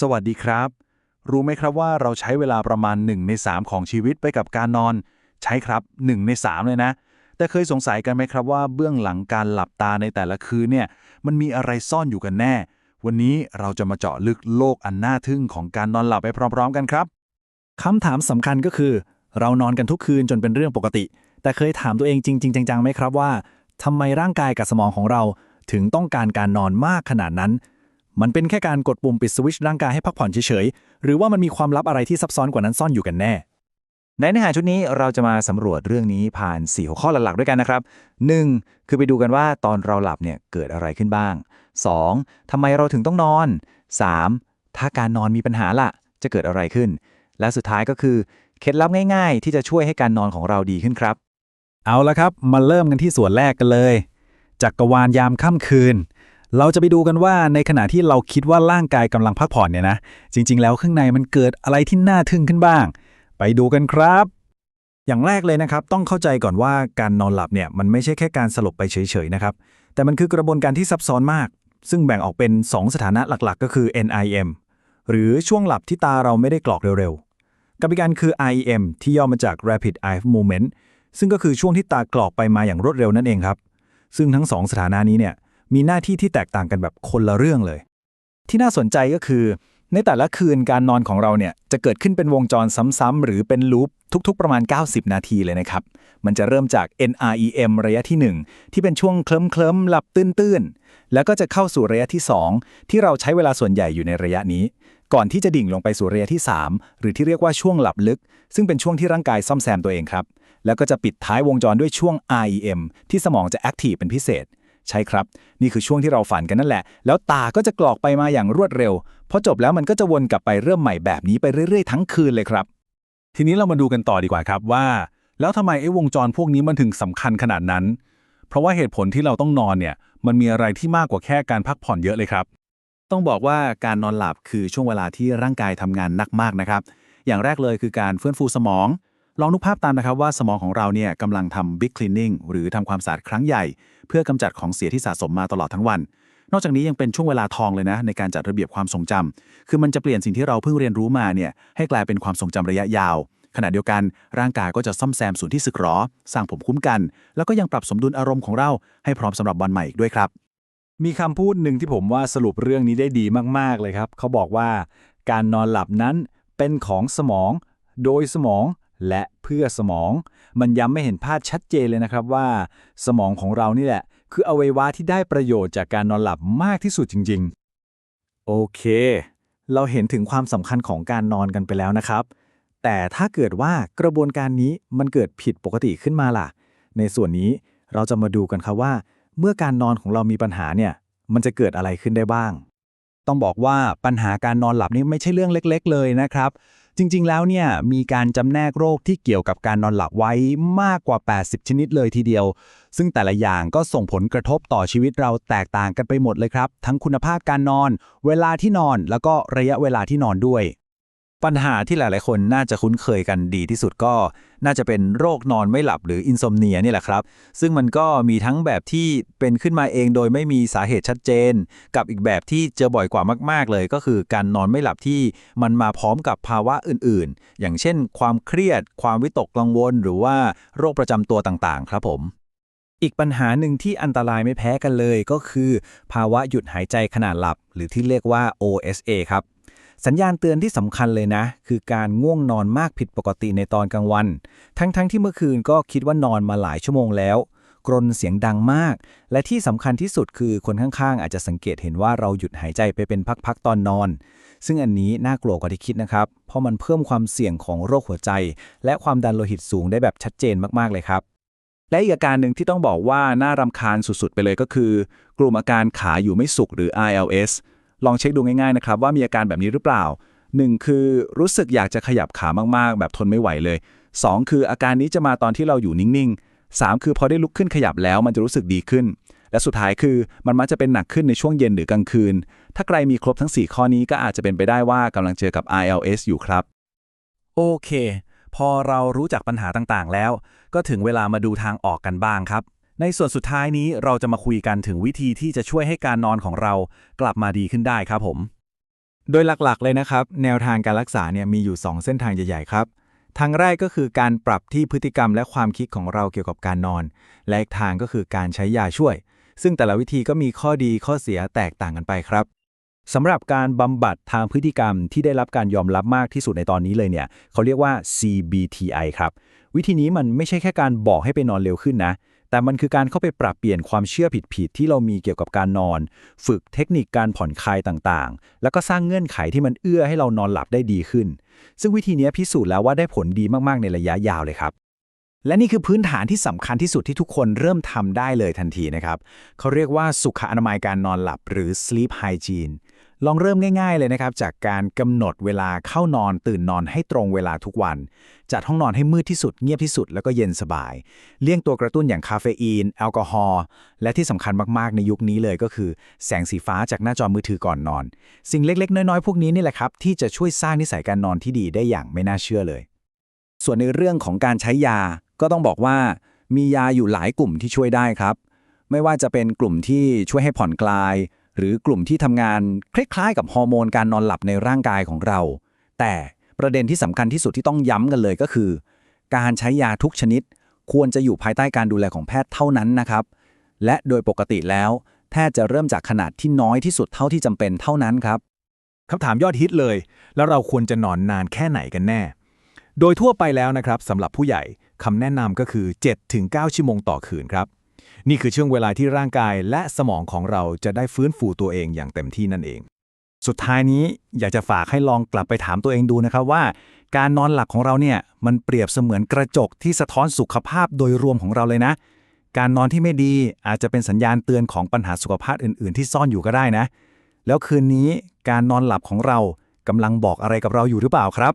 สวัสดีครับ รู้ไหมครับว่าเราใช้เวลาประมาณ 1 ใน 3 ของชีวิตไปกับการนอน ใช่ครับ 1 ใน 3 เลยนะ แต่เคยสงสัยกันไหมครับว่าเบื้องหลังการหลับตาในแต่ละคืนเนี่ย มันมีอะไรซ่อนอยู่กันแน่ วันนี้เราจะมาเจาะลึกโลกอันน่าทึ่งของการนอนหลับไปพร้อม ๆ กันครับคำถามสำคัญก็คือ เรานอนกันทุกคืนจนเป็นเรื่องปกติ แต่เคยถามตัวเองจริง ๆ จังๆไหมครับว่าทำไมร่างกายกับสมองของเราถึงต้องการการนอนมากขนาดนั้น มันเป็นแค่การกดปุ่มปิดสวิตช์ร่างกายให้พักผ่อนเฉยๆ หรือว่ามันมีความลับอะไรที่ซับซ้อนกว่านั้นซ่อนอยู่กันแน่ ในเนื้อหาชุดนี้เราจะมาสำรวจเรื่องนี้ผ่าน 4 หัวข้อหลักๆ ด้วยกันนะครับ 1. คือไปดูกันว่าตอนเราหลับเนี่ยเกิดอะไรขึ้นบ้าง 2. ทำไมเราถึงต้องนอน 3. ถ้าการนอนมีปัญหาล่ะ จะเกิดอะไรขึ้น และสุดท้ายก็คือเคล็ดลับง่ายๆ ที่จะช่วยให้การนอนของเราดีขึ้นครับ เอาละครับ มาเริ่มกันที่ส่วนแรกกันเลย จักรวาลยามค่ำคืน เราจะไปดูกันว่าในขณะที่เราคิดว่าร่างกายกำลังพักผ่อนเนี่ยนะ จริง ๆ แล้วข้างในมันเกิดอะไรที่น่าทึ่งขึ้นบ้าง ไปดูกันครับ อย่างแรกเลยนะครับ ต้องเข้าใจก่อนว่าการนอนหลับเนี่ยมันไม่ใช่แค่การสลบไปเฉยๆนะครับ แต่มันคือกระบวนการที่ซับซ้อนมาก ซึ่งแบ่งออกเป็น 2 สถานะหลักๆ ก็คือ NIM หรือช่วงหลับที่ตาเราไม่ได้กรอกเร็วๆ กับอีกการคือ IEM ที่ย่อมาจาก Rapid Eye Movement ซึ่งก็คือช่วงที่ตากรอกไปมาอย่างรวดเร็วนั่นเองครับ ซึ่งทั้งสองสถานะนี้เนี่ย มีหน้าที่ที่แตกต่างกันแบบคนละเรื่องเลย ที่น่าสนใจก็คือ ในแต่ละคืนการนอนของเราเนี่ยจะเกิดขึ้นเป็นวงจรซ้ำๆหรือเป็นลูปทุกๆ ประมาณ 90 นาทีเลยนะครับ มันจะเริ่มจาก NREM ระยะที่ 1 ที่เป็นช่วงเคลิ้มๆหลับตื้นๆ แล้วก็จะเข้าสู่ระยะที่ 2 ที่เราใช้เวลาส่วนใหญ่อยู่ในระยะนี้ ก่อนที่จะดิ่งลงไปสู่ระยะที่ 3 หรือที่เรียกว่าช่วงหลับลึก ซึ่งเป็นช่วงที่ร่างกายซ่อมแซมตัวเองครับ แล้วก็จะปิดท้ายวงจรด้วยช่วง REM ที่สมองจะแอคทีฟเป็นพิเศษ ใช่ครับ นี่คือช่วงที่เราฝันกันนั่นแหละ แล้วตาก็จะกรอกไปมาอย่างรวดเร็ว พอจบแล้วมันก็จะวนกลับไปเริ่มใหม่แบบนี้ไปเรื่อยๆ ทั้งคืนเลยครับ ทีนี้เรามาดูกันต่อดีกว่าครับว่า แล้วทำไมไอ้วงจรพวกนี้มันถึงสำคัญขนาดนั้น เพราะว่าเหตุผลที่เราต้องนอนเนี่ย มันมีอะไรที่มากกว่าแค่การพักผ่อนเยอะเลยครับ ต้องบอกว่าการนอนหลับคือช่วงเวลาที่ร่างกายทำงานหนักมากนะครับ อย่างแรกเลยคือการฟื้นฟูสมอง ลองนึกภาพตามนะครับว่าสมองของเราเนี่ยกำลังทำ big cleaning หรือทำความสะอาดครั้งใหญ่ เพื่อกำจัดของเสียที่สะสมมาตลอดทั้งวัน นอกจากนี้ยังเป็นช่วงเวลาทองเลยนะ ในการจัดระเบียบความทรงจำคือมันจะเปลี่ยนสิ่งที่เราเพิ่งเรียนรู้มาเนี่ยให้กลายเป็นความทรงจำระยะยาว ขณะเดียวกันร่างกายก็จะซ่อมแซมส่วนที่สึกหรอ สร้างผมคุ้มกัน แล้วก็ยังปรับสมดุลอารมณ์ของเราให้พร้อมสำหรับวันใหม่อีกด้วยครับ มีคำพูดหนึ่งที่ผมว่าสรุปเรื่องนี้ได้ดีมากๆเลยครับเขาบอกว่า การนอนหลับนั้นเป็นของสมอง โดยสมอง และเพื่อสมอง มันย้ำไม่เห็นภาพชัดเจนเลยนะครับว่า สมองของเรานี่แหละ คืออวัยวะที่ได้ประโยชน์จากการนอนหลับมากที่สุดจริง ๆ โอเค เราเห็นถึงความสำคัญของการนอนกันไปแล้วนะครับ แต่ถ้าเกิดว่ากระบวนการนี้มันเกิดผิดปกติขึ้นมาล่ะ ในส่วนนี้เราจะมาดูกันครับว่า เมื่อการนอนของเรามีปัญหาเนี่ยมันจะเกิดอะไรขึ้นได้บ้าง ต้องบอกว่าปัญหาการนอนหลับนี่ไม่ใช่เรื่องเล็ก ๆ เลยนะครับ จริงๆ แล้วเนี่ยมีการจำแนกโรคที่เกี่ยวกับการนอนหลับไว้มากกว่า 80 ชนิดเลยทีเดียว ซึ่งแต่ละอย่างก็ส่งผลกระทบต่อชีวิตเราแตกต่างกันไปหมดเลยครับ ทั้งคุณภาพการนอน เวลาที่นอนแล้วก็ระยะเวลาที่นอนด้วย ปัญหาที่หลาย ๆ คนน่าจะคุ้นเคยกันดีที่สุดก็ น่าจะเป็นโรคนอนไม่หลับหรืออินโซมเนียนี่แหละครับ ซึ่งมันก็มีทั้งแบบที่เป็นขึ้นมาเองโดยไม่มีสาเหตุชัดเจน กับอีกแบบที่เจอบ่อยกว่ามาก ๆ เลย ก็คือการนอนไม่หลับที่มันมาพร้อมกับภาวะอื่น ๆ อย่างเช่น ความเครียด ความวิตกกังวล หรือว่าโรคประจำตัวต่าง ๆ ครับผม อีกปัญหาหนึ่งที่อันตรายไม่แพ้กันเลยก็คือ ภาวะหยุดหายใจขณะหลับ หรือที่เรียกว่า OSA ครับ สัญญาณเตือนที่สำคัญเลยนะ คือการง่วงนอนมากผิดปกติในตอนกลางวัน ทั้งๆทที่เมื่อคืนก็คิดว่านอนมาหลายชั่วโมงแล้ว กรนเสียงดังมาก และที่สำคัญที่สุดคือคนข้างๆ อาจจะสังเกตเห็นว่าเราหยุดหายใจไปเป็นพักๆตอนนอน ซึ่งอันนี้น่ากลัวกว่าที่คิดนะครับ เพราะมันเพิ่มความเสี่ยงของโรคหัวใจ และความดันโลหิตสูงได้แบบชัดเจนมากๆเลยครับและอีกอาการหนึ่งที่ต้องบอกว่าน่ารำคาญสุดๆ ไปเลยก็คือ กลุ่มอาการขาอยู่ไม่สุขหรือ ILS ลองเช็คดูง่ายๆนะครับว่ามีอาการแบบนี้หรือเปล่า 1. คือรู้สึกอยากจะขยับขามากๆ แบบทนไม่ไหวเลย 2. คืออาการนี้จะมาตอนที่เราอยู่นิ่งๆ 3. คือพอได้ลุกขึ้นขยับแล้วมันจะรู้สึกดีขึ้น และสุดท้ายคือมันมักจะเป็นหนักขึ้นในช่วงเย็นหรือกลางคืน ถ้าใครมีครบทั้ง 4 ข้อนี้ก็อาจจะเป็นไปได้ว่ากำลังเจอกับ ILS อยู่ครับ โอเค พอเรารู้จักปัญหาต่างๆ แล้ว ก็ถึงเวลามาดูทางออกกันบ้างครับ ในส่วนสุดท้ายนี้เราจะมาคุยกันถึงวิธีที่จะช่วยให้การนอนของเรากลับมาดีขึ้นได้ครับผม โดยหลักๆเลยนะครับ แนวทางการรักษาเนี่ยมีอยู่ 2 เส้นทางใหญ่ๆครับ ทางแรกก็คือการปรับที่พฤติกรรมและความคิดของเราเกี่ยวกับการนอน และอีกทางก็คือการใช้ยาช่วย ซึ่งแต่ละวิธีก็มีข้อดีข้อเสียแตกต่างกันไปครับสำหรับการบำบัดทางพฤติกรรมที่ได้รับการยอมรับมากที่สุดในตอนนี้เลยเนี่ยเขาเรียกว่า CBTI ครับ วิธีนี้มันไม่ใช่แค่การบอกให้ไปนอนเร็วขึ้นนะ แต่มันคือการเข้าไปปรับเปลี่ยนความเชื่อผิดๆที่เรามีเกี่ยวกับการนอน ฝึกเทคนิคการผ่อนคลายต่างๆ แล้วก็สร้างเงื่อนไขที่มันเอื้อให้เรานอนหลับได้ดีขึ้น ซึ่งวิธีนี้พิสูจน์แล้วว่าได้ผลดีมากๆในระยะยาวเลยครับ และนี่คือพื้นฐานที่สำคัญที่สุดที่ทุกคนเริ่มทำได้เลยทันทีนะครับเขาเรียกว่าสุขอนามัยการนอนหลับหรือ sleep hygiene ลองเริ่มง่ายๆเลยนะครับ จากการกำหนดเวลาเข้านอนตื่นนอนให้ตรงเวลาทุกวัน จัดห้องนอนให้มืดที่สุดเงียบที่สุดแล้วก็เย็นสบาย เลี่ยงตัวกระตุ้นอย่างคาเฟอีน แอลกอฮอล์และที่สำคัญมากๆในยุคนี้เลยก็คือ แสงสีฟ้าจากหน้าจอมือถือก่อนนอน สิ่งเล็กๆ น้อยๆ พวกนี้นี่แหละครับ ที่จะช่วยสร้างนิสัยการนอนที่ดีได้อย่างไม่น่าเชื่อเลย ส่วนในเรื่องของการใช้ยาก็ต้องบอกว่า มียาอยู่หลายกลุ่มที่ช่วยได้ครับ ไม่ว่าจะเป็นกลุ่มที่ช่วยให้ผ่อนคลาย หรือกลุ่มที่ทำงานคล้ายๆกับฮอร์โมนการนอนหลับในร่างกายของเรา แต่ประเด็นที่สำคัญที่สุดที่ต้องย้ำกันเลยก็คือ การใช้ยาทุกชนิด ควรจะอยู่ภายใต้การดูแลของแพทย์เท่านั้นนะครับ และโดยปกติแล้วแพทย์จะเริ่มจากขนาดที่น้อยที่สุดเท่าที่จำเป็นเท่านั้นครับคำถามยอดฮิตเลย แล้วเราควรจะนอนนานแค่ไหนกันแน่ โดยทั่วไปแล้วนะครับสำหรับผู้ใหญ่คำแนะนำก็คือ 7-9 ชั่วโมงต่อคืนครับ นี่คือช่วงเวลาที่ร่างกายและสมองของเราจะได้ฟื้นฟูตัวเองอย่างเต็มที่นั่นเอง สุดท้ายนี้อยากจะฝากให้ลองกลับไปถามตัวเองดูนะครับว่า การนอนหลับของเราเนี่ยมันเปรียบเสมือนกระจกที่สะท้อนสุขภาพโดยรวมของเราเลยนะ การนอนที่ไม่ดีอาจจะเป็นสัญญาณเตือนของปัญหาสุขภาพอื่น ๆ ที่ซ่อนอยู่ก็ได้นะ แล้วคืนนี้การนอนหลับของเรากำลังบอกอะไรกับเราอยู่หรือเปล่าครับ